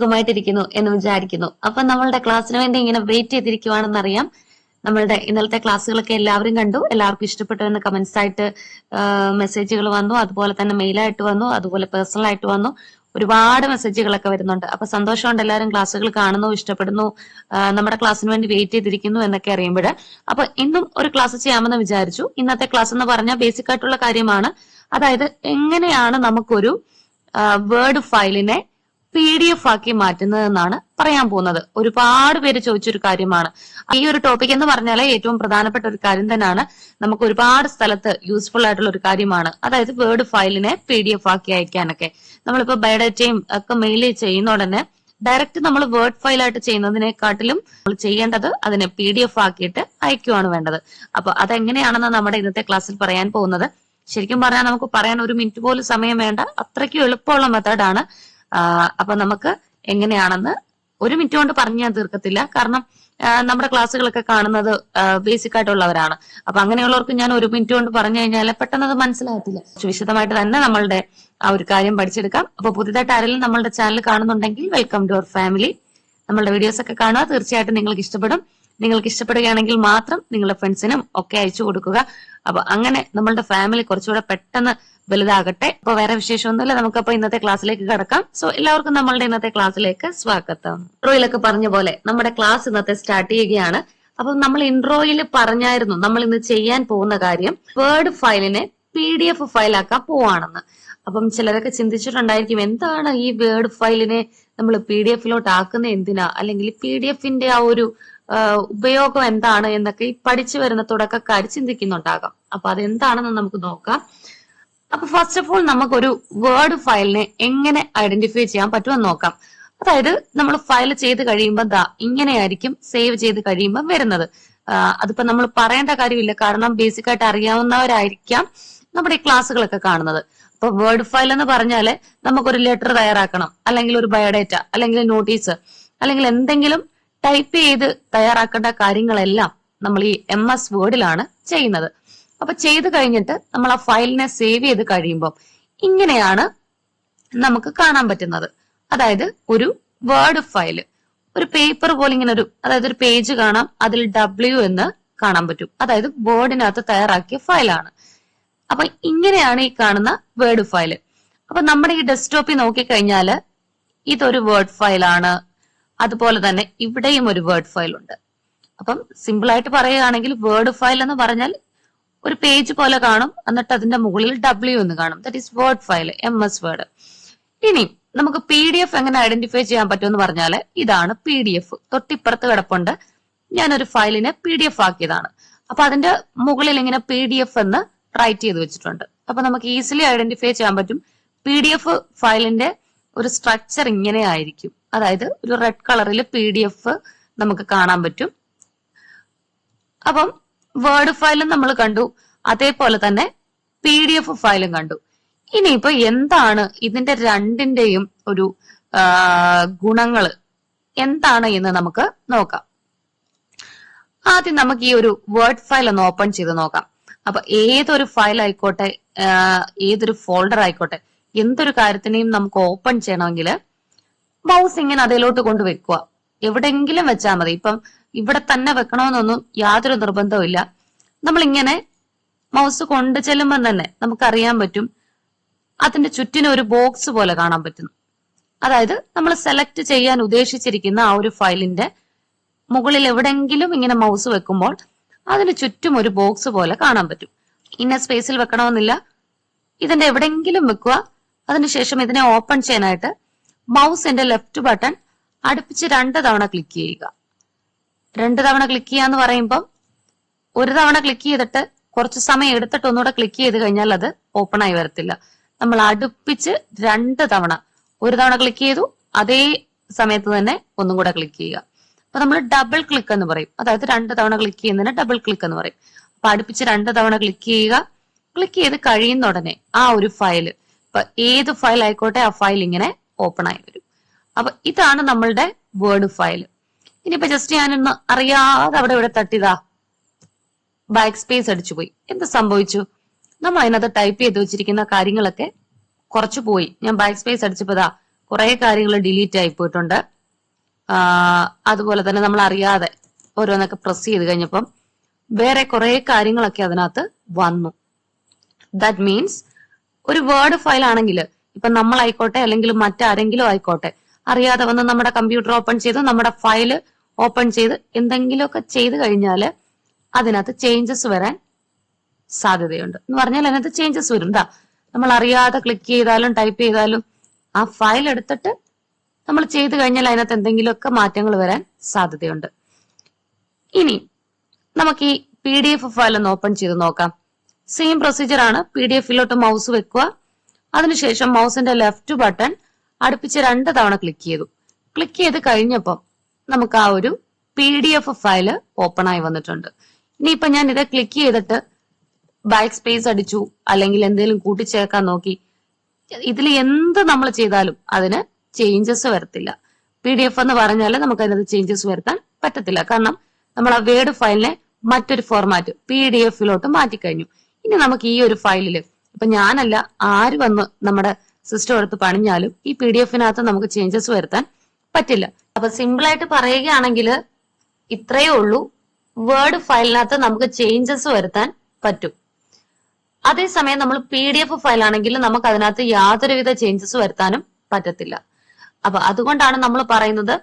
സുഖമായിട്ടിരിക്കുന്നു എന്ന് വിചാരിക്കുന്നു. അപ്പൊ നമ്മളുടെ ക്ലാസ്സിന് വേണ്ടി ഇങ്ങനെ വെയിറ്റ് ചെയ്തിരിക്കുവാണെന്ന് അറിയാം നമ്മളുടെ ഇന്നലത്തെ ക്ലാസ്സുകളൊക്കെ എല്ലാവരും കണ്ടു. എല്ലാവർക്കും ഇഷ്ടപ്പെട്ടു എന്ന് കമന്റ്സ് ആയിട്ട് മെസ്സേജുകൾ വന്നു. അതുപോലെ തന്നെ മെയിലായിട്ട് വന്നു. അതുപോലെ പേഴ്സണൽ ആയിട്ട് വന്നു. ഒരുപാട് മെസ്സേജുകളൊക്കെ വരുന്നുണ്ട്. അപ്പൊ സന്തോഷമുണ്ട് എല്ലാവരും ക്ലാസ്സുകൾ കാണുന്നു ഇഷ്ടപ്പെടുന്നു. നമ്മുടെ ക്ലാസ്സിന് വേണ്ടി വെയിറ്റ് ചെയ്തിരിക്കുന്നു എന്നൊക്കെ അറിയുമ്പോൾ. അപ്പൊ ഇന്നും ഒരു ക്ലാസ് ചെയ്യാമെന്ന് വിചാരിച്ചു. ഇന്നത്തെ ക്ലാസ് എന്ന് പറഞ്ഞാൽ ബേസിക് ആയിട്ടുള്ള കാര്യമാണ്. അതായത് എങ്ങനെയാണ് നമുക്കൊരു വേർഡ് ഫയലിനെ പി ഡി എഫ് ആക്കി മാറ്റുന്നതെന്നാണ് പറയാൻ പോകുന്നത്. ഒരുപാട് പേര് ചോദിച്ചൊരു കാര്യമാണ്. ഈ ഒരു ടോപ്പിക് എന്ന് പറഞ്ഞാൽ ഏറ്റവും പ്രധാനപ്പെട്ട ഒരു കാര്യം തന്നെയാണ്. നമുക്ക് ഒരുപാട് സ്ഥലത്ത് യൂസ്ഫുൾ ആയിട്ടുള്ള ഒരു കാര്യമാണ്. അതായത് വേർഡ് ഫയലിനെ പി ഡി എഫ് ആക്കി അയക്കാനൊക്കെ. നമ്മളിപ്പോ ബയോഡേറ്റയും ഒക്കെ മെയിൽ ചെയ്യുന്ന ഉടനെ ഡയറക്റ്റ് നമ്മൾ വേർഡ് ഫയൽ ആയിട്ട് ചെയ്യുന്നതിനെക്കാട്ടിലും നമ്മൾ ചെയ്യേണ്ടത് അതിനെ പി ഡി എഫ് ആക്കിയിട്ട് അയക്കുകയാണ് വേണ്ടത്. അപ്പൊ അതെങ്ങനെയാണെന്ന് നമ്മുടെ ഇന്നത്തെ ക്ലാസ്സിൽ പറയാൻ പോകുന്നത്. ശരിക്കും പറഞ്ഞാൽ നമുക്ക് പറയാൻ ഒരു മിനിറ്റ് പോലും സമയം വേണ്ട. അത്രയ്ക്കും എളുപ്പമുള്ള മെത്തേഡാണ് അപ്പൊ നമുക്ക് എങ്ങനെയാണെന്ന് ഒരു മിനിറ്റ് കൊണ്ട് പറഞ്ഞു ഞാൻ തീർക്കത്തില്ല. കാരണം നമ്മുടെ ക്ലാസ്സുകളൊക്കെ കാണുന്നത് ബേസിക് ആയിട്ടുള്ളവരാണ്. അപ്പൊ അങ്ങനെയുള്ളവർക്ക് ഞാൻ ഒരു മിനിറ്റ് കൊണ്ട് പറഞ്ഞു കഴിഞ്ഞാൽ പെട്ടെന്ന് അത് മനസ്സിലാകത്തില്ല. വിശദമായിട്ട് തന്നെ നമ്മളുടെ ആ ഒരു കാര്യം പഠിച്ചെടുക്കാം. അപ്പൊ പുതിയതായിട്ട് ആരെങ്കിലും നമ്മളുടെ ചാനൽ കാണുന്നുണ്ടെങ്കിൽ വെൽക്കം ടു അവർ ഫാമിലി നമ്മളുടെ വീഡിയോസ് ഒക്കെ കാണുക. തീർച്ചയായിട്ടും നിങ്ങൾക്ക് ഇഷ്ടപ്പെടും. നിങ്ങൾക്ക് ഇഷ്ടപ്പെടുകയാണെങ്കിൽ മാത്രം നിങ്ങളുടെ ഫ്രണ്ട്സിനും ഒക്കെ അയച്ചു കൊടുക്കുക. അപ്പൊ അങ്ങനെ നമ്മളുടെ ഫാമിലി കുറച്ചുകൂടെ പെട്ടെന്ന് വലുതാകട്ടെ. അപ്പൊ വേറെ വിശേഷമൊന്നുമില്ല. നമുക്കപ്പോ ഇന്നത്തെ ക്ലാസ്സിലേക്ക് കടക്കാം. സോ എല്ലാവർക്കും നമ്മളുടെ ഇന്നത്തെ ക്ലാസ്സിലേക്ക് സ്വാഗതം. ഇൻട്രോയിലൊക്കെ പറഞ്ഞ പോലെ നമ്മുടെ ക്ലാസ് ഇന്നത്തെ സ്റ്റാർട്ട് ചെയ്യുകയാണ്. അപ്പൊ നമ്മൾ ഇൻട്രോയിൽ പറഞ്ഞായിരുന്നു നമ്മൾ ഇന്ന് ചെയ്യാൻ പോകുന്ന കാര്യം വേർഡ് ഫയലിനെ പി ഡി എഫ് ഫയലാക്കാൻ പോവാണെന്ന്. അപ്പം ചിലരൊക്കെ ചിന്തിച്ചിട്ടുണ്ടായിരിക്കും എന്താണ് ഈ വേർഡ് ഫയലിനെ നമ്മൾ പി ഡി എഫിലോട്ട് ആക്കുന്ന എന്തിനാ? അല്ലെങ്കിൽ പി ഡി എഫിന്റെ ആ ഒരു ഉപയോഗം എന്താണ് എന്നൊക്കെ ഈ പഠിച്ചു വരുന്ന തുടക്കക്കാർ ചിന്തിക്കുന്നുണ്ടാകാം. അപ്പൊ അതെന്താണെന്ന് നമുക്ക് നോക്കാം. അപ്പൊ ഫസ്റ്റ് ഓഫ് ഓൾ നമുക്കൊരു വേർഡ് ഫയലിനെ എങ്ങനെ ഐഡന്റിഫൈ ചെയ്യാൻ പറ്റുമെന്ന് നോക്കാം. അതായത് നമ്മൾ ഫയൽ ചെയ്ത് കഴിയുമ്പോൾ ദാ ഇങ്ങനെയായിരിക്കും സേവ് ചെയ്ത് കഴിയുമ്പോൾ വരുന്നത്. അതിപ്പോ നമ്മൾ പറയേണ്ട കാര്യമില്ല. കാരണം ബേസിക് ആയിട്ട് അറിയാവുന്നവരായിരിക്കാം നമ്മുടെ ഈ ക്ലാസ്സുകളൊക്കെ കാണുന്നത്. അപ്പൊ വേർഡ് ഫയൽ എന്ന് പറഞ്ഞാൽ നമുക്കൊരു ലെറ്റർ തയ്യാറാക്കണം. അല്ലെങ്കിൽ ഒരു ബയോഡേറ്റ അല്ലെങ്കിൽ നോട്ടീസ് അല്ലെങ്കിൽ എന്തെങ്കിലും ടൈപ്പ് ചെയ്ത് തയ്യാറാക്കേണ്ട കാര്യങ്ങളെല്ലാം നമ്മൾ ഈ എം എസ് വേർഡിലാണ് ചെയ്യുന്നത്. അപ്പൊ ചെയ്ത് കഴിഞ്ഞിട്ട് നമ്മൾ ആ ഫയലിനെ സേവ് ചെയ്ത് കഴിയുമ്പോൾ ഇങ്ങനെയാണ് നമുക്ക് കാണാൻ പറ്റുന്നത്. അതായത് ഒരു വേർഡ് ഫയൽ ഒരു പേപ്പർ പോലെ ഇങ്ങനെ ഒരു അതായത് ഒരു പേജ് കാണാം അതിൽ ഡബ്ല്യു എന്ന് കാണാൻ പറ്റും. അതായത് വേർഡിനകത്ത് തയ്യാറാക്കിയ ഫയലാണ് അപ്പൊ ഇങ്ങനെയാണ് ഈ കാണുന്ന വേർഡ് ഫയൽ അപ്പൊ നമ്മുടെ ഈ ഡെസ്ക്ടോപ്പിൽ നോക്കിക്കഴിഞ്ഞാൽ ഇതൊരു വേർഡ് ഫയലാണ് അതുപോലെ തന്നെ ഇവിടെയും ഒരു വേർഡ് ഫയൽ ഉണ്ട്. അപ്പം സിമ്പിൾ ആയിട്ട് പറയുകയാണെങ്കിൽ വേർഡ് ഫയൽ എന്ന് പറഞ്ഞാൽ ഒരു പേജ് പോലെ കാണും. എന്നിട്ട് അതിന്റെ മുകളിൽ ഡബ്ല്യു എന്ന് കാണും. That is word file M S word ഇനി നമുക്ക് പി ഡി എഫ് എങ്ങനെ ഐഡന്റിഫൈ ചെയ്യാൻ പറ്റുമെന്ന് പറഞ്ഞാൽ ഇതാണ് പി ഡി എഫ് തൊട്ടിപ്പുറത്ത് കിടപ്പുണ്ട്. ഞാനൊരു ഫയലിനെ പി ഡി എഫ് ആക്കിയതാണ്. അപ്പൊ അതിന്റെ മുകളിൽ ഇങ്ങനെ പി ഡി എഫ് എന്ന് റൈറ്റ് ചെയ്ത് വെച്ചിട്ടുണ്ട്. അപ്പൊ നമുക്ക് ഈസിലി ഐഡന്റിഫൈ ചെയ്യാൻ പറ്റും. പി ഡി എഫ് ഫയലിന്റെ ഒരു സ്ട്രക്ചർ ഇങ്ങനെ ആയിരിക്കും. അതായത് ഒരു റെഡ് കളറിൽ പി ഡി എഫ് നമുക്ക് കാണാൻ പറ്റും. അപ്പം വേർഡ് ഫയലും നമ്മൾ കണ്ടു. അതേപോലെ തന്നെ പി ഡി എഫ് ഫയലും കണ്ടു. ഇനിയിപ്പോ എന്താണ് ഇതിന്റെ രണ്ടിന്റെയും ഒരു ഗുണങ്ങൾ എന്താണ് എന്ന് നമുക്ക് നോക്കാം. ആദ്യം നമുക്ക് ഈ ഒരു വേർഡ് ഫയൽ ഒന്ന് ഓപ്പൺ ചെയ്ത് നോക്കാം. അപ്പൊ ഏതൊരു ഫയൽ ആയിക്കോട്ടെ ഏതൊരു ഫോൾഡർ ആയിക്കോട്ടെ എന്തൊരു കാര്യത്തിനെയും നമുക്ക് ഓപ്പൺ ചെയ്യണമെങ്കിൽ മൗസ് ഇങ്ങനെ അതിലോട്ട് കൊണ്ട് വെക്കുക. എവിടെങ്കിലും വെച്ചാൽ മതി. ഇപ്പം ഇവിടെ തന്നെ വെക്കണമെന്നൊന്നും യാതൊരു നിർബന്ധവും ഇല്ല നമ്മൾ ഇങ്ങനെ മൗസ് കൊണ്ട് ചെല്ലുമ്പോൾ തന്നെ നമുക്കറിയാൻ പറ്റും അതിന്റെ ചുറ്റിനും ഒരു ബോക്സ് പോലെ കാണാൻ പറ്റുന്നു. അതായത് നമ്മൾ സെലക്ട് ചെയ്യാൻ ഉദ്ദേശിച്ചിരിക്കുന്ന ആ ഒരു ഫയലിന്റെ മുകളിൽ എവിടെങ്കിലും ഇങ്ങനെ മൗസ് വെക്കുമ്പോൾ അതിന് ചുറ്റും ഒരു ബോക്സ് പോലെ കാണാൻ പറ്റും. ഇന്ന സ്പേസിൽ വെക്കണമെന്നില്ല. ഇതിന്റെ എവിടെങ്കിലും വെക്കുക. അതിനുശേഷം ഇതിനെ ഓപ്പൺ ചെയ്യാനായിട്ട് മൗസിന്റെ ലെഫ്റ്റ് ബട്ടൺ അടുപ്പിച്ച് രണ്ട് തവണ ക്ലിക്ക് ചെയ്യുക. രണ്ട് തവണ ക്ലിക്ക് ചെയ്യാന്ന് പറയുമ്പോൾ ഒരു തവണ ക്ലിക്ക് ചെയ്തിട്ട് കുറച്ച് സമയം എടുത്തിട്ട് ഒന്നുകൂടെ ക്ലിക്ക് ചെയ്ത് കഴിഞ്ഞാൽ അത് ഓപ്പൺ ആയി വരത്തില്ല. നമ്മൾ അടുപ്പിച്ച് രണ്ട് തവണ ഒരു തവണ ക്ലിക്ക് ചെയ്തു അതേ സമയത്ത് തന്നെ ഒന്നും കൂടെ ക്ലിക്ക് ചെയ്യുക. അപ്പൊ നമ്മൾ ഡബിൾ ക്ലിക്ക് എന്ന് പറയും. അതായത് രണ്ട് തവണ ക്ലിക്ക് ചെയ്യുന്നതിന് ഡബിൾ ക്ലിക്ക് എന്ന് പറയും. അപ്പൊ അടുപ്പിച്ച് രണ്ട് തവണ ക്ലിക്ക് ചെയ്യുക. ക്ലിക്ക് ചെയ്ത് കഴിയുന്ന ഉടനെ ആ ഒരു ഫയൽ ഇപ്പൊ ഏത് ഫയൽ ആയിക്കോട്ടെ ആ ഫയൽ ഇങ്ങനെ ഓപ്പൺ ആയി വരും. അപ്പൊ ഇതാണ് നമ്മളുടെ വേർഡ് ഫയൽ ഇനിയിപ്പോ ജസ്റ്റ് ഞാനൊന്ന് അറിയാതെ അവിടെ ഇവിടെ തട്ടിതാ ബാക്ക് സ്പേസ് അടിച്ചു പോയി. എന്ത് സംഭവിച്ചു? നമ്മൾ അതിനകത്ത് ടൈപ്പ് ചെയ്ത് വെച്ചിരിക്കുന്ന കാര്യങ്ങളൊക്കെ കുറച്ചു പോയി. ഞാൻ ബാക്ക് സ്പേസ് അടിച്ചപ്പോതാ കുറെ കാര്യങ്ങൾ ഡിലീറ്റ് ആയി പോയിട്ടുണ്ട്. അതുപോലെ തന്നെ നമ്മൾ അറിയാതെ ഓരോന്നൊക്കെ പ്രസ് ചെയ്ത് കഴിഞ്ഞപ്പം വേറെ കുറെ കാര്യങ്ങളൊക്കെ അതിനകത്ത് വന്നു. ദാറ്റ് മീൻസ് ഒരു വേർഡ് ഫയൽ ആണെങ്കിൽ ഇപ്പൊ നമ്മളായിക്കോട്ടെ അല്ലെങ്കിൽ മറ്റാരെങ്കിലും ആയിക്കോട്ടെ അറിയാതെ വന്ന് നമ്മുടെ കമ്പ്യൂട്ടർ ഓപ്പൺ ചെയ്ത് നമ്മുടെ ഫയൽ ഓപ്പൺ ചെയ്ത് എന്തെങ്കിലുമൊക്കെ ചെയ്ത് കഴിഞ്ഞാൽ അതിനകത്ത് ചേഞ്ചസ് വരാൻ സാധ്യതയുണ്ട്. എന്ന് പറഞ്ഞാൽ അതിനകത്ത് ചേഞ്ചസ് വരും. എന്താ നമ്മൾ അറിയാതെ ക്ലിക്ക് ചെയ്താലും ടൈപ്പ് ചെയ്താലും ആ ഫയൽ എടുത്തിട്ട് നമ്മൾ ചെയ്ത് കഴിഞ്ഞാൽ അതിനകത്ത് എന്തെങ്കിലുമൊക്കെ മാറ്റങ്ങൾ വരാൻ സാധ്യതയുണ്ട്. ഇനി നമുക്ക് ഈ പി ഡി എഫ് ഫയൽ ഒന്ന് ഓപ്പൺ ചെയ്ത് നോക്കാം. സെയിം പ്രൊസീജിയർ ആണ് പി ഡി എഫിലോട്ട് മൗസ് വെക്കുക. അതിനുശേഷം മൗസിന്റെ ലെഫ്റ്റ് ബട്ടൺ അടുപ്പിച്ച് രണ്ട് തവണ ക്ലിക്ക് ചെയ്തു. ക്ലിക്ക് ചെയ്ത് കഴിഞ്ഞപ്പം നമുക്ക് ആ ഒരു P D F file open ആയി വന്നിട്ടുണ്ട്. ഇനിയിപ്പോ ഞാൻ ഇത് ക്ലിക്ക് ചെയ്തിട്ട് ബാക്ക് സ്പേസ് അടിച്ചു അല്ലെങ്കിൽ എന്തെങ്കിലും കൂട്ടിച്ചേർക്കാൻ നോക്കി ഇതിൽ എന്ത് നമ്മൾ ചെയ്താലും അതിന് ചേഞ്ചസ് വരത്തില്ല. പി ഡി എഫ് എന്ന് പറഞ്ഞാൽ നമുക്ക് അതിനകത്ത് ചേഞ്ചസ് വരുത്താൻ പറ്റത്തില്ല. കാരണം നമ്മൾ ആ വേർഡ് ഫയലിനെ മറ്റൊരു ഫോർമാറ്റ് പി ഡി എഫിലോട്ട് മാറ്റിക്കഴിഞ്ഞു. ഇനി നമുക്ക് ഈ ഒരു ഫയലിൽ ഇപ്പൊ ഞാനല്ല ആര് വന്ന് നമ്മുടെ സിസ്റ്റം എടുത്ത് പണിഞ്ഞാലും ഈ പി ഡി എഫിനകത്ത് നമുക്ക് ചേഞ്ചസ് വരുത്താൻ പറ്റില്ല. അപ്പൊ സിമ്പിൾ ആയിട്ട് പറയുകയാണെങ്കിൽ ഇത്രയേ ഉള്ളൂ. വേർഡ് ഫയലിനകത്ത് നമുക്ക് ചേഞ്ചസ് വരുത്താൻ പറ്റും. അതേസമയം നമ്മൾ പി ഡി എഫ് ഫയൽ ആണെങ്കിൽ നമുക്ക് അതിനകത്ത് യാതൊരുവിധ ചേഞ്ചസ് വരുത്താനും പറ്റത്തില്ല. അപ്പൊ അതുകൊണ്ടാണ് നമ്മൾ പറയുന്നത്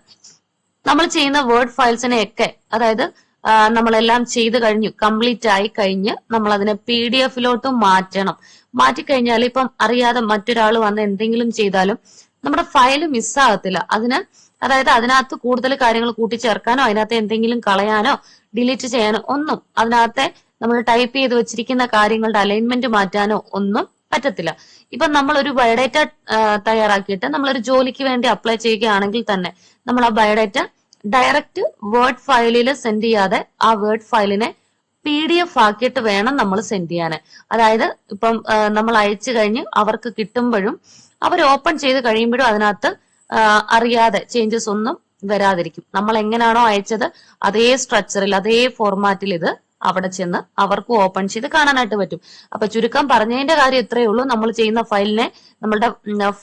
നമ്മൾ ചെയ്യുന്ന വേർഡ് ഫയൽസിനെ ഒക്കെ അതായത് നമ്മളെല്ലാം ചെയ്ത് കഴിഞ്ഞു കംപ്ലീറ്റ് ആയി കഴിഞ്ഞ് നമ്മൾ അതിനെ പി ഡി എഫിലോട്ട് മാറ്റണം. മാറ്റിക്കഴിഞ്ഞാൽ ഇപ്പം അറിയാതെ മറ്റൊരാൾ വന്ന് എന്തെങ്കിലും ചെയ്താലും നമ്മുടെ ഫയൽ മിസ്സാകത്തില്ല. അതിന് അതായത് അതിനകത്ത് കൂടുതൽ കാര്യങ്ങൾ കൂട്ടിച്ചേർക്കാനോ അതിനകത്ത് എന്തെങ്കിലും കളയാനോ ഡിലീറ്റ് ചെയ്യാനോ ഒന്നും അതിനകത്തെ നമ്മൾ ടൈപ്പ് ചെയ്ത് വെച്ചിരിക്കുന്ന കാര്യങ്ങളുടെ അലൈൻമെന്റ് മാറ്റാനോ ഒന്നും പറ്റത്തില്ല. ഇപ്പൊ നമ്മൾ ഒരു ബയോഡേറ്റ തയ്യാറാക്കിയിട്ട് നമ്മൾ ഒരു ജോലിക്ക് വേണ്ടി അപ്ലൈ ചെയ്യുകയാണെങ്കിൽ തന്നെ നമ്മൾ ആ ബയോഡേറ്റ ഡയറക്റ്റ് വേർഡ് ഫയലിൽ സെൻഡ് ചെയ്യാതെ ആ വേർഡ് ഫയലിനെ പി ഡി എഫ് ആക്കിയിട്ട് വേണം നമ്മൾ സെൻഡ് ചെയ്യാൻ. അതായത് ഇപ്പം നമ്മൾ അയച്ചു കഴിഞ്ഞ് അവർക്ക് കിട്ടുമ്പോഴും അവർ ഓപ്പൺ ചെയ്ത് കഴിയുമ്പോഴും അതിനകത്ത് അറിയാതെ ചേഞ്ചസ് ഒന്നും വരാതിരിക്കും. നമ്മൾ എങ്ങനെയാണോ അയച്ചത് അതേ സ്ട്രക്ചറിൽ അതേ ഫോർമാറ്റിൽ ഇത് അവിടെ ചെന്ന് അവർക്ക് ഓപ്പൺ ചെയ്ത് കാണാനായിട്ട് പറ്റും. അപ്പൊ ചുരുക്കം പറഞ്ഞതിന്റെ കാര്യം ഇത്രയേ ഉള്ളൂ. നമ്മൾ ചെയ്യുന്ന ഫയലിനെ നമ്മളുടെ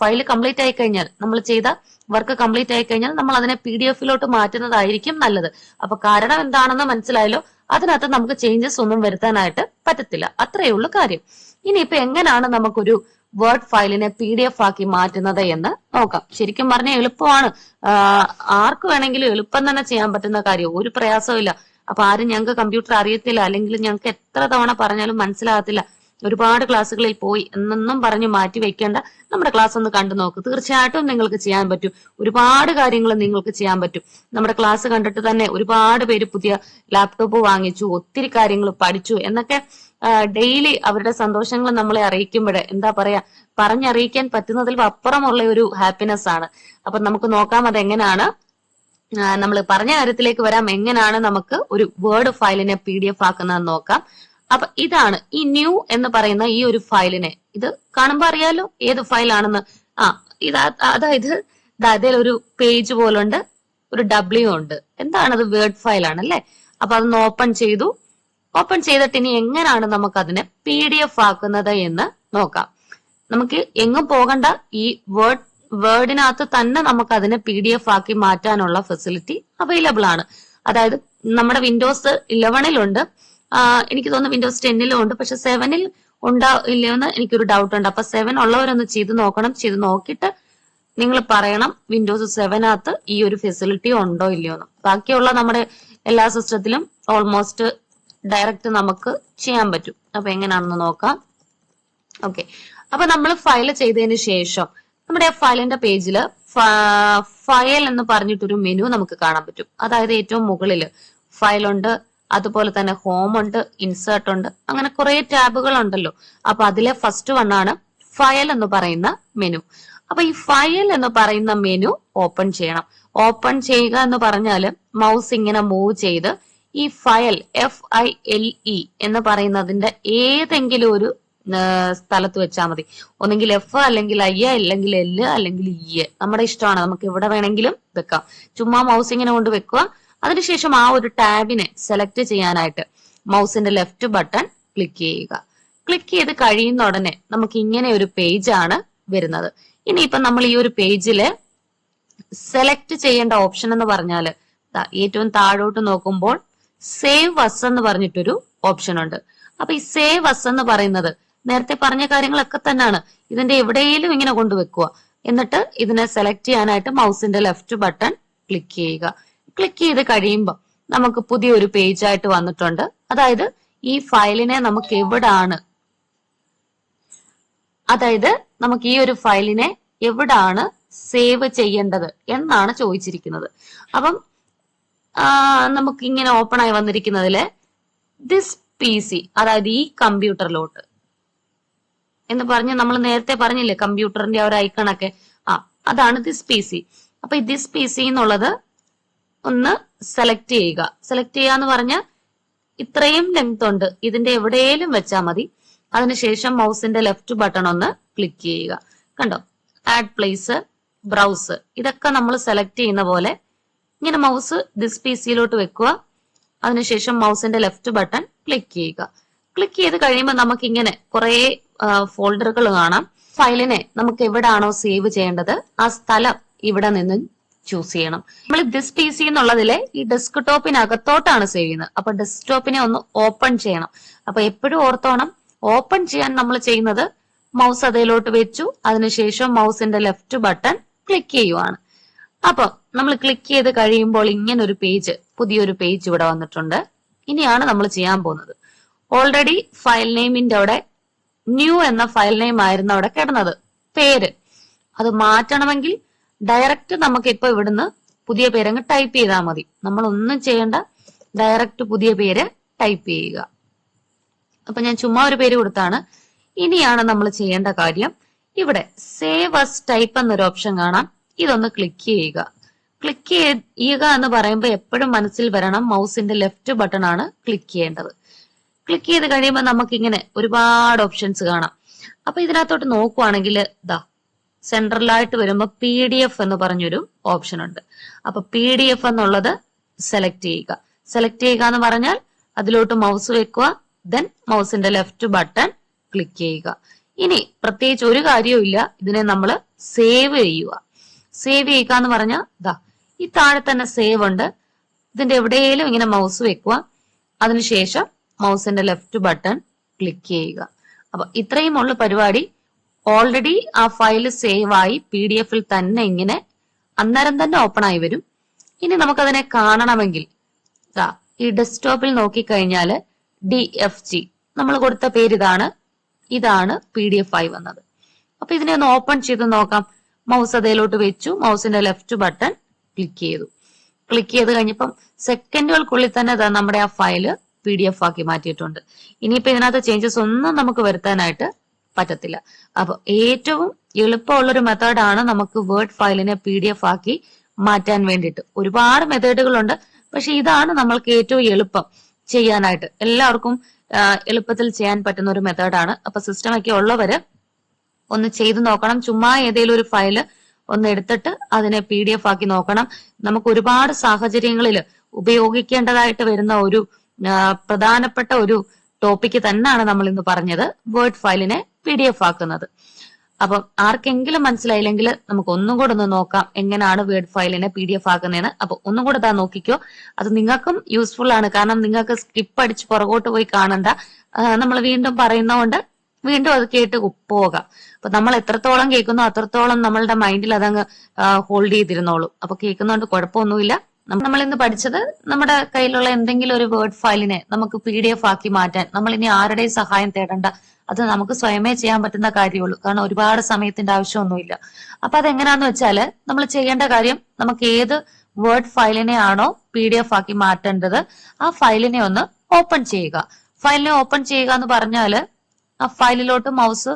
ഫയൽ കംപ്ലീറ്റ് ആയി കഴിഞ്ഞാൽ നമ്മൾ ചെയ്ത വർക്ക് കംപ്ലീറ്റ് ആയി കഴിഞ്ഞാൽ നമ്മൾ അതിനെ പി ഡി എഫിലോട്ട് മാറ്റുന്നതായിരിക്കും നല്ലത്. അപ്പൊ കാരണം എന്താണെന്ന് മനസ്സിലായല്ലോ? അതിനകത്ത് നമുക്ക് ചേഞ്ചസ് ഒന്നും വരുത്താനായിട്ട് പറ്റത്തില്ല. അത്രയേ ഉള്ളൂ കാര്യം. ഇനിയിപ്പോ എങ്ങനെയാണ് നമുക്കൊരു വേർഡ് ഫയലിനെ പി ഡി എഫ് ആക്കി മാറ്റുന്നത് എന്ന് നോക്കാം. ശരിക്കും പറഞ്ഞാൽ എളുപ്പമാണ്. ആർക്ക് വേണമെങ്കിലും എളുപ്പം തന്നെ ചെയ്യാൻ പറ്റുന്ന കാര്യം. ഒരു പ്രയാസവും ഇല്ല അപ്പൊ ആരും ഞങ്ങൾക്ക് കമ്പ്യൂട്ടർ അറിയത്തില്ല. അല്ലെങ്കിൽ ഞങ്ങൾക്ക് എത്ര തവണ പറഞ്ഞാലും മനസ്സിലാകത്തില്ല. ഒരുപാട് ക്ലാസ്സുകളിൽ പോയി എന്നൊന്നും പറഞ്ഞു മാറ്റി വെക്കേണ്ട. നമ്മുടെ ക്ലാസ് ഒന്ന് കണ്ടു നോക്ക്. തീർച്ചയായിട്ടും നിങ്ങൾക്ക് ചെയ്യാൻ പറ്റും. ഒരുപാട് കാര്യങ്ങൾ നിങ്ങൾക്ക് ചെയ്യാൻ പറ്റും. നമ്മുടെ ക്ലാസ് കണ്ടിട്ട് തന്നെ ഒരുപാട് പേര് പുതിയ ലാപ്ടോപ്പ് വാങ്ങിച്ചു ഒത്തിരി കാര്യങ്ങൾ പഠിച്ചു എന്നൊക്കെ ഡെയിലി അവരുടെ സന്തോഷങ്ങൾ നമ്മളെ അറിയിക്കുമ്പോഴേ എന്താ പറയാ പറഞ്ഞറിയിക്കാൻ പറ്റുന്നതിൽ അപ്പുറമുള്ള ഒരു ഹാപ്പിനെസ് ആണ്. അപ്പൊ നമുക്ക് നോക്കാം അതെങ്ങനെയാണ്. നമ്മൾ പറഞ്ഞ കാര്യത്തിലേക്ക് വരാം. എങ്ങനെയാണ് നമുക്ക് ഒരു വേർഡ് ഫയലിനെ പി ഡി എഫ് ആക്കുന്നതെന്ന് നോക്കാം. അപ്പൊ ഇതാണ് ഈ ന്യൂ എന്ന് പറയുന്ന ഈ ഒരു ഫയലിനെ ഇത് കാണുമ്പോ അറിയാലോ ഏത് ഫയലാണെന്ന് ആ ഇത് അതായത് ഇതിൽ ഒരു പേജ് പോലുണ്ട് ഒരു ഡബ്ല്യു ഉണ്ട്. എന്താണത് വേർഡ് ഫയലാണ് ആണല്ലേ അപ്പൊ അതൊന്ന് ഓപ്പൺ ചെയ്തു. ഓപ്പൺ ചെയ്തിട്ട് ഇനി എങ്ങനെയാണ് നമുക്ക് അതിനെ പി ഡി എഫ് ആക്കുന്നത് എന്ന് നോക്കാം. നമുക്ക് എങ്ങും പോകണ്ട ഈ വേർഡ് വേർഡിനകത്ത് തന്നെ നമുക്ക് അതിനെ പി ഡി എഫ് ആക്കി മാറ്റാനുള്ള ഫെസിലിറ്റി അവൈലബിൾ ആണ്. അതായത് നമ്മുടെ വിൻഡോസ് ഇലവനിലുണ്ട് എനിക്ക് തോന്നുന്നു വിൻഡോസ് ടെന്നിലും ഉണ്ട്. പക്ഷെ സെവനിൽ ഉണ്ടോ ഇല്ലയോ എന്ന് എനിക്കൊരു ഡൗട്ട് ഉണ്ട്. അപ്പൊ സെവൻ ഉള്ളവരൊന്ന് ചെയ്ത് നോക്കണം. ചെയ്ത് നോക്കിയിട്ട് നിങ്ങൾ പറയണം വിൻഡോസ് സെവനകത്ത് ഈ ഒരു ഫെസിലിറ്റി ഉണ്ടോ ഇല്ലയോ എന്ന് ബാക്കിയുള്ള നമ്മുടെ എല്ലാ സിസ്റ്റത്തിലും ഓൾമോസ്റ്റ് ഡയറക്റ്റ് നമുക്ക് ചെയ്യാൻ പറ്റും. അപ്പൊ എങ്ങനെയാണെന്ന് നോക്കാം. ഓക്കെ അപ്പൊ നമ്മൾ ഫയൽ ചെയ്തതിന് ശേഷം നമ്മുടെ ആ ഫയലിന്റെ പേജിൽ ഫയൽ എന്ന് പറഞ്ഞിട്ടൊരു മെനു നമുക്ക് കാണാൻ പറ്റും. അതായത് ഏറ്റവും മുകളിൽ ഫയലുണ്ട് അതുപോലെ തന്നെ ഹോം ഉണ്ട് ഇൻസേർട്ട് ഉണ്ട് അങ്ങനെ കുറെ ടാബുകൾ ഉണ്ടല്ലോ. അപ്പൊ അതിലെ ഫസ്റ്റ് വൺ ആണ് ഫയൽ എന്ന് പറയുന്ന മെനു അപ്പൊ ഈ ഫയൽ എന്ന് പറയുന്ന മെനു ഓപ്പൺ ചെയ്യണം. ഓപ്പൺ ചെയ്യുക എന്ന് പറഞ്ഞാൽ മൗസ് ഇങ്ങനെ മൂവ് ചെയ്ത് ഈ file F I L E എന്ന് പറയുന്നതിന്റെ ഏതെങ്കിലും ഒരു സ്ഥലത്ത് വെച്ചാൽ മതി. ഒന്നെങ്കിൽ എഫ് അല്ലെങ്കിൽ ഐ അല്ലെങ്കിൽ എൽ അല്ലെങ്കിൽ ഇ നമ്മുടെ ഇഷ്ടമാണ്. നമുക്ക് എവിടെ വേണമെങ്കിലും വെക്കാം. ചുമ്മാ മൗസ് ഇങ്ങനെ കൊണ്ട് വെക്കുക. അതിനുശേഷം ആ ഒരു ടാബിനെ സെലക്ട് ചെയ്യാനായിട്ട് മൗസിന്റെ ലെഫ്റ്റ് ബട്ടൺ ക്ലിക്ക് ചെയ്യുക. ക്ലിക്ക് ചെയ്ത് കഴിയുന്ന ഉടനെ നമുക്ക് ഇങ്ങനെ ഒരു പേജ് ആണ് വരുന്നത്. ഇനിയിപ്പൊ നമ്മൾ ഈ ഒരു പേജിൽ സെലക്ട് ചെയ്യേണ്ട ഓപ്ഷൻ എന്ന് പറഞ്ഞാൽ ദാ ഏറ്റവും താഴോട്ട് നോക്കുമ്പോൾ സേവ് വസ് എന്ന് പറഞ്ഞിട്ടൊരു ഓപ്ഷൻ ഉണ്ട്. അപ്പൊ ഈ സേവ് വസ് എന്ന് പറയുന്നത് നേരത്തെ പറഞ്ഞ കാര്യങ്ങളൊക്കെ തന്നെയാണ് ഇതിന്റെ എവിടെയെങ്കിലും ഇങ്ങനെ കൊണ്ടുവെക്കുക. എന്നിട്ട് ഇതിനെ സെലക്ട് ചെയ്യാനായിട്ട് മൗസിന്റെ ലെഫ്റ്റ് ബട്ടൺ ക്ലിക്ക് ചെയ്യുക. ക്ലിക്ക് ചെയ്ത് കഴിയുമ്പോൾ നമുക്ക് പുതിയൊരു പേജ് ആയിട്ട് വന്നിട്ടുണ്ട്. അതായത് ഈ ഫയലിനെ നമുക്ക് എവിടാണ്? അതായത് നമുക്ക് ഈ ഒരു ഫയലിനെ എവിടാണ് സേവ് ചെയ്യേണ്ടത് എന്നാണ് ചോദിച്ചിരിക്കുന്നത്. അപ്പം നമുക്ക് ഇങ്ങനെ ഓപ്പൺ ആയി വന്നിരിക്കുന്നതിൽ ദിസ് പി സി അതായത് ഈ കമ്പ്യൂട്ടറിലോട്ട് എന്ന് പറഞ്ഞ് നമ്മൾ നേരത്തെ പറഞ്ഞില്ലേ കമ്പ്യൂട്ടറിന്റെ ആ ഒരു ഐക്കണൊക്കെ ആ അതാണ് ദിസ് പി സി അപ്പൊ ദിസ് പി സി എന്നുള്ളത് ഒന്ന് സെലക്ട് ചെയ്യുക. സെലക്ട് ചെയ്യുക എന്ന് പറഞ്ഞാൽ ഇത്രയും ലെങ്ത് ഉണ്ട്. ഇതിന്റെ എവിടെയെങ്കിലും വെച്ചാൽ മതി. അതിനുശേഷം മൗസിന്റെ ലെഫ്റ്റ് ബട്ടൺ ഒന്ന് ക്ലിക്ക് ചെയ്യുക. കണ്ടോ? ആഡ് പ്ലേസ് ബ്രൗസ് ഇതൊക്കെ നമ്മൾ സെലക്ട് ചെയ്യുന്ന പോലെ ഇങ്ങനെ മൗസ് ദിസ് പി സിയിലോട്ട് വെക്കുക. അതിനുശേഷം മൗസിന്റെ ലെഫ്റ്റ് ബട്ടൺ ക്ലിക്ക് ചെയ്യുക. ക്ലിക്ക് ചെയ്ത് കഴിയുമ്പോൾ നമുക്ക് ഇങ്ങനെ കുറെ ഫോൾഡറുകൾ കാണാം. ഫയലിനെ നമുക്ക് എവിടാണോ സേവ് ചെയ്യേണ്ടത്? ആ സ്ഥലം ഇവിടെ നിന്ന് ചൂസ് ചെയ്യണം. നമ്മൾ ദിസ് പി സി എന്നുള്ളതിലെ ഈ ഡെസ്ക്ടോപ്പിനകത്തോട്ടാണ് സേവ് ചെയ്യുന്നത്. അപ്പൊ ഡെസ്ക്ടോപ്പിനെ ഒന്ന് ഓപ്പൺ ചെയ്യണം. അപ്പൊ എപ്പോഴും ഓർത്തോണം ഓപ്പൺ ചെയ്യാൻ നമ്മൾ ചെയ്യുന്നത് മൗസ് അതിലോട്ട് വെച്ചു അതിനുശേഷം മൗസിന്റെ ലെഫ്റ്റ് ബട്ടൺ ക്ലിക്ക് ചെയ്യുവാണ്. അപ്പൊ നമ്മൾ ക്ലിക്ക് ചെയ്ത് കഴിയുമ്പോൾ ഇങ്ങനെ ഒരു പേജ് പുതിയൊരു പേജ് ഇവിടെ വന്നിട്ടുണ്ട്. ഇനിയാണ് നമ്മൾ ചെയ്യാൻ പോകുന്നത്. ഓൾറെഡി ഫയൽ നെയിമിന്റെ അവിടെ ന്യൂ എന്ന ഫയൽ നെയിം ആയിരുന്നു അവിടെ കിടന്നത്. പേര്. അത് മാറ്റണമെങ്കിൽ ഡയറക്റ്റ് നമുക്ക് ഇപ്പൊ ഇവിടുന്ന് പുതിയ പേരങ്ങ് ടൈപ്പ് ചെയ്താൽ മതി. നമ്മൾ ഒന്നും ചെയ്യേണ്ട ഡയറക്റ്റ് പുതിയ പേര് ടൈപ്പ് ചെയ്യുക. അപ്പൊ ഞാൻ ചുമ്മാ ഒരു പേര് കൊടുത്താണ്. ഇനിയാണ് നമ്മൾ ചെയ്യേണ്ട കാര്യം. ഇവിടെ സേവ് അസ് ടൈപ്പ് എന്നൊരു ഓപ്ഷൻ കാണാം. ഇതൊന്ന് ക്ലിക്ക് ചെയ്യുക. ക്ലിക്ക് ചെയ്യുക എന്ന് പറയുമ്പോൾ എപ്പോഴും മനസ്സിൽ വരണം മൗസിന്റെ ലെഫ്റ്റ് ബട്ടൺ ആണ് ക്ലിക്ക് ചെയ്യേണ്ടത്. ക്ലിക്ക് ചെയ്ത് കഴിയുമ്പോൾ നമുക്ക് ഇങ്ങനെ ഒരുപാട് ഓപ്ഷൻസ് കാണാം. അപ്പൊ ഇതിനകത്തോട്ട് നോക്കുവാണെങ്കിൽ ദാ സെൻട്രലായിട്ട് വരുമ്പോൾ പി ഡി എഫ് എന്ന് പറഞ്ഞൊരു ഓപ്ഷൻ ഉണ്ട്. അപ്പൊ പി ഡി എഫ് എന്നുള്ളത് സെലക്ട് ചെയ്യുക. സെലക്ട് ചെയ്യുക എന്ന് പറഞ്ഞാൽ അതിലോട്ട് മൗസ് വെക്കുക ദെൻ മൗസിന്റെ ലെഫ്റ്റ് ബട്ടൺ ക്ലിക്ക് ചെയ്യുക. ഇനി പ്രത്യേകിച്ച് ഒരു കാര്യവും ഇല്ല. ഇതിനെ നമ്മൾ സേവ് ചെയ്യുക. സേവ് ചെയ്യുക എന്ന് പറഞ്ഞാൽ ഇതാ ഈ താഴെ തന്നെ സേവ് ഉണ്ട്. ഇതിന്റെ എവിടെയെങ്കിലും ഇങ്ങനെ മൗസ് വെക്കുക. അതിനുശേഷം മൗസിന്റെ ലെഫ്റ്റ് ബട്ടൺ ക്ലിക്ക് ചെയ്യുക. അപ്പൊ ഇത്രയും ഉള്ള പരിപാടി. ഓൾറെഡി ആ ഫയൽ സേവ് ആയി പി ഡി എഫിൽ തന്നെ ഇങ്ങനെ അന്നേരം തന്നെ ഓപ്പൺ ആയി വരും. ഇനി നമുക്കതിനെ കാണണമെങ്കിൽ ഈ ഡെസ്ക്ടോപ്പിൽ നോക്കിക്കഴിഞ്ഞാൽ ഡി എഫ് ജി നമ്മൾ കൊടുത്ത പേര് ഇതാണ്. ഇതാണ് പി ഡി എഫ് ആയി വന്നത്. അപ്പൊ ഇതിനെ ഒന്ന് ഓപ്പൺ ചെയ്ത് നോക്കാം. മൗസ് അതിലോട്ട് വെച്ചു. മൗസിന്റെ ലെഫ്റ്റ് ബട്ടൺ ക്ലിക്ക് ചെയ്തു. ക്ലിക്ക് ചെയ്ത് കഴിഞ്ഞപ്പം സെക്കൻഡുകൾക്കുള്ളിൽ തന്നെ നമ്മുടെ ആ ഫയൽ പി ഡി എഫ് ആക്കി മാറ്റിയിട്ടുണ്ട്. ഇനിയിപ്പോ ഇതിനകത്ത് ചേഞ്ചസ് ഒന്നും നമുക്ക് വരുത്താനായിട്ട് പറ്റത്തില്ല. അപ്പൊ ഏറ്റവും എളുപ്പമുള്ള ഒരു മെത്തേഡാണ് നമുക്ക് വേർഡ് ഫയലിനെ പി ഡി എഫ് ആക്കി മാറ്റാൻ വേണ്ടിയിട്ട്. ഒരുപാട് മെത്തേഡുകളുണ്ട് പക്ഷെ ഇതാണ് നമ്മൾക്ക് ഏറ്റവും എളുപ്പം ചെയ്യാനായിട്ട്. എല്ലാവർക്കും എളുപ്പത്തിൽ ചെയ്യാൻ പറ്റുന്ന ഒരു മെത്തേഡാണ്. അപ്പൊ സിസ്റ്റം ഒക്കെ ഉള്ളവര് ഒന്ന് ചെയ്തു നോക്കണം. ചുമ്മാ ഏതെങ്കിലും ഒരു ഫയൽ ഒന്ന് എടുത്തിട്ട് അതിനെ പി ഡി എഫ് ആക്കി നോക്കണം. നമുക്ക് ഒരുപാട് സാഹചര്യങ്ങളിൽ ഉപയോഗിക്കേണ്ടതായിട്ട് വരുന്ന ഒരു പ്രധാനപ്പെട്ട ഒരു ടോപ്പിക്ക് തന്നെയാണ് നമ്മൾ ഇന്ന് പറഞ്ഞത്. വേർഡ് ഫയലിനെ പി ഡി എഫ് ആക്കുന്നത്. അപ്പം ആർക്കെങ്കിലും മനസ്സിലായില്ലെങ്കിൽ നമുക്ക് ഒന്നും കൂടെ ഒന്ന് നോക്കാം എങ്ങനെയാണ് വേർഡ് ഫയലിനെ പി ഡി എഫ് ആക്കുന്നതെന്ന്. അപ്പൊ ഒന്നും കൂടെ താ നോക്കിക്കോ. അത് നിങ്ങൾക്കും യൂസ്ഫുൾ ആണ്. കാരണം നിങ്ങൾക്ക് സ്കിപ്പ് അടിച്ച് പുറകോട്ട് പോയി കാണണ്ട. നമ്മൾ വീണ്ടും പറയുന്നതുകൊണ്ട് വീണ്ടും അത് കേട്ട് പോകാം. അപ്പൊ നമ്മൾ എത്രത്തോളം കേൾക്കുന്നോ അത്രത്തോളം നമ്മളുടെ മൈൻഡിൽ അതങ്ങ് ഹോൾഡ് ചെയ്തിരുന്നോളൂ. അപ്പൊ കേൾക്കുന്നതുകൊണ്ട് കുഴപ്പമൊന്നുമില്ല. നമ്മൾ ഇന്ന് പഠിച്ചത് നമ്മുടെ കയ്യിലുള്ള എന്തെങ്കിലും ഒരു വേർഡ് ഫയലിനെ നമുക്ക് പി ഡി എഫ് ആക്കി മാറ്റാൻ. നമ്മൾ ഇനി ആരുടെയും സഹായം തേടേണ്ട? അത് നമുക്ക് സ്വയമേ ചെയ്യാൻ പറ്റുന്ന കാര്യമുള്ളൂ. കാരണം ഒരുപാട് സമയത്തിന്റെ ആവശ്യമൊന്നുമില്ല. അപ്പൊ അതെങ്ങനെയാന്ന് വെച്ചാൽ നമ്മൾ ചെയ്യേണ്ട കാര്യം നമുക്ക് ഏത് വേർഡ് ഫയലിനെ ആണോ പി ഡി എഫ് ആക്കി മാറ്റേണ്ടത് ആ ഫയലിനെ ഒന്ന് ഓപ്പൺ ചെയ്യുക. ഫയലിനെ ഓപ്പൺ ചെയ്യുക എന്ന് പറഞ്ഞാൽ ആ ഫയലിലോട്ട് മൗസ്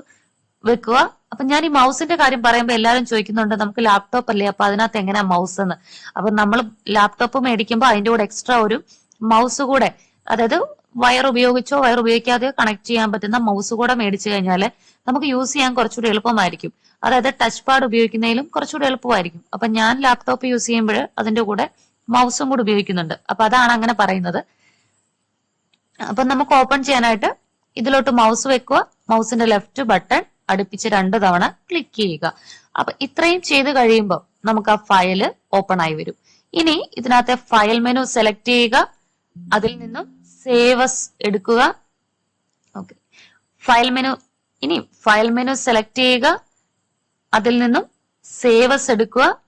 വെക്കുക. അപ്പൊ ഞാൻ ഈ മൗസിന്റെ കാര്യം പറയുമ്പോൾ എല്ലാവരും ചോദിക്കുന്നുണ്ട് നമുക്ക് ലാപ്ടോപ്പ് അല്ലേ? അപ്പൊ അതിനകത്ത് എങ്ങനെയാ മൗസ് എന്ന്? അപ്പൊ നമ്മൾ ലാപ്ടോപ്പ് മേടിക്കുമ്പോൾ അതിന്റെ കൂടെ എക്സ്ട്രാ ഒരു മൗസ് കൂടെ അതായത് വയർ ഉപയോഗിച്ചോ വയർ ഉപയോഗിക്കാതെയോ കണക്ട് ചെയ്യാൻ പറ്റുന്ന മൗസ് കൂടെ മേടിച്ചു കഴിഞ്ഞാൽ നമുക്ക് യൂസ് ചെയ്യാൻ കുറച്ചുകൂടി എളുപ്പമായിരിക്കും. അതായത് ടച്ച് പാഡ് ഉപയോഗിക്കുന്നതിലും കുറച്ചുകൂടി എളുപ്പമായിരിക്കും. അപ്പൊ ഞാൻ ലാപ്ടോപ്പ് യൂസ് ചെയ്യുമ്പോൾ അതിന്റെ കൂടെ മൗസും കൂടെ ഉപയോഗിക്കുന്നുണ്ട്. അപ്പൊ അതാണ് അങ്ങനെ പറയുന്നത്. അപ്പൊ നമുക്ക് ഓപ്പൺ ചെയ്യാനായിട്ട് ഇതിലോട്ട് മൗസ് വെക്കുക. മൗസിന്റെ ലെഫ്റ്റ് ബട്ടൺ അടുപ്പിച്ച് രണ്ടു തവണ ക്ലിക്ക് ചെയ്യുക. അപ്പൊ ഇത്രയും ചെയ്ത് കഴിയുമ്പോൾ നമുക്ക് ആ ഫയൽ ഓപ്പൺ ആയി വരും. ഇനി ഇതിനകത്തെ ഫയൽ മെനു സെലക്ട് ചെയ്യുക. അതിൽ നിന്നും സേവസ് എടുക്കുക. ഓക്കെ ഫയൽ മെനു ഇനി ഫയൽ മെനു സെലക്ട് ചെയ്യുക. അതിൽ നിന്നും സേവസ് എടുക്കുക.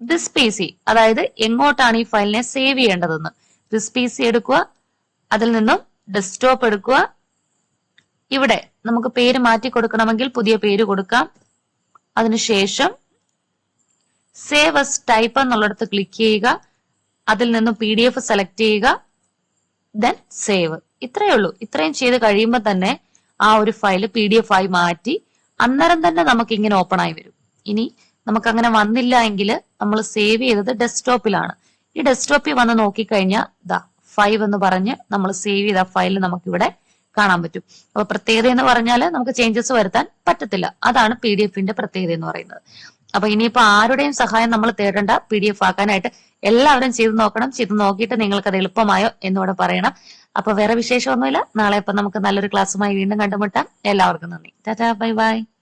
ദിസ് പി സി അതായത് എങ്ങോട്ടാണ് ഈ ഫയലിനെ സേവ് ചെയ്യേണ്ടതെന്ന്. ദിസ് പി സി എടുക്കുക. അതിൽ നിന്നും ഡെസ്ക്ടോപ്പ് എടുക്കുക. ഇവിടെ നമുക്ക് പേര് മാറ്റി കൊടുക്കണമെങ്കിൽ പുതിയ പേര് കൊടുക്കാം. അതിനുശേഷം സേവ് എസ് ടൈപ്പ് എന്നുള്ളിടത്ത് ക്ലിക്ക് ചെയ്യുക. അതിൽ നിന്നും പി ഡി എഫ് സെലക്ട് ചെയ്യുക. ദെൻ സേവ് ഇത്രയേ ഉള്ളൂ. ഇത്രയും ചെയ്ത് കഴിയുമ്പോൾ തന്നെ ആ ഒരു ഫയൽ പി ഡി എഫ് ആയി മാറ്റി അന്നേരം തന്നെ നമുക്ക് ഇങ്ങനെ ഓപ്പൺ ആയി വരും. ഇനി നമുക്ക് അങ്ങനെ വന്നില്ല എങ്കിൽ നമ്മൾ സേവ് ചെയ്തത് ഡെസ്ക്ടോപ്പിലാണ് ഈ ഡെസ്ക്ടോപ്പിൽ വന്ന് നോക്കിക്കഴിഞ്ഞാൽ ദാ ഫൈവ് എന്ന് പറഞ്ഞ് നമ്മൾ സേവ് ചെയ്ത ഫയൽ നമുക്ക് ഇവിടെ കാണാൻ പറ്റും. അപ്പൊ പ്രത്യേകത എന്ന് പറഞ്ഞാൽ നമുക്ക് ചേഞ്ചസ് വരുത്താൻ പറ്റത്തില്ല. അതാണ് പി ഡി എഫിന്റെ പ്രത്യേകത എന്ന് പറയുന്നത്. അപ്പൊ ഇനിയിപ്പോ ആരുടെയും സഹായം നമ്മൾ തേടേണ്ട പി ഡി എഫ് ആക്കാനായിട്ട് എല്ലാവരും ചെയ്ത് നോക്കണം. ചെയ്ത് നോക്കിയിട്ട് നിങ്ങൾക്ക് അത് എളുപ്പമായോ എന്നോട് പറയണം. അപ്പൊ വേറെ വിശേഷമൊന്നുമില്ല. നാളെ ഇപ്പൊ നമുക്ക് നല്ലൊരു ക്ലാസ്സുമായി വീണ്ടും കണ്ടുമുട്ടാം. എല്ലാവർക്കും നന്ദി. Tata bye bye.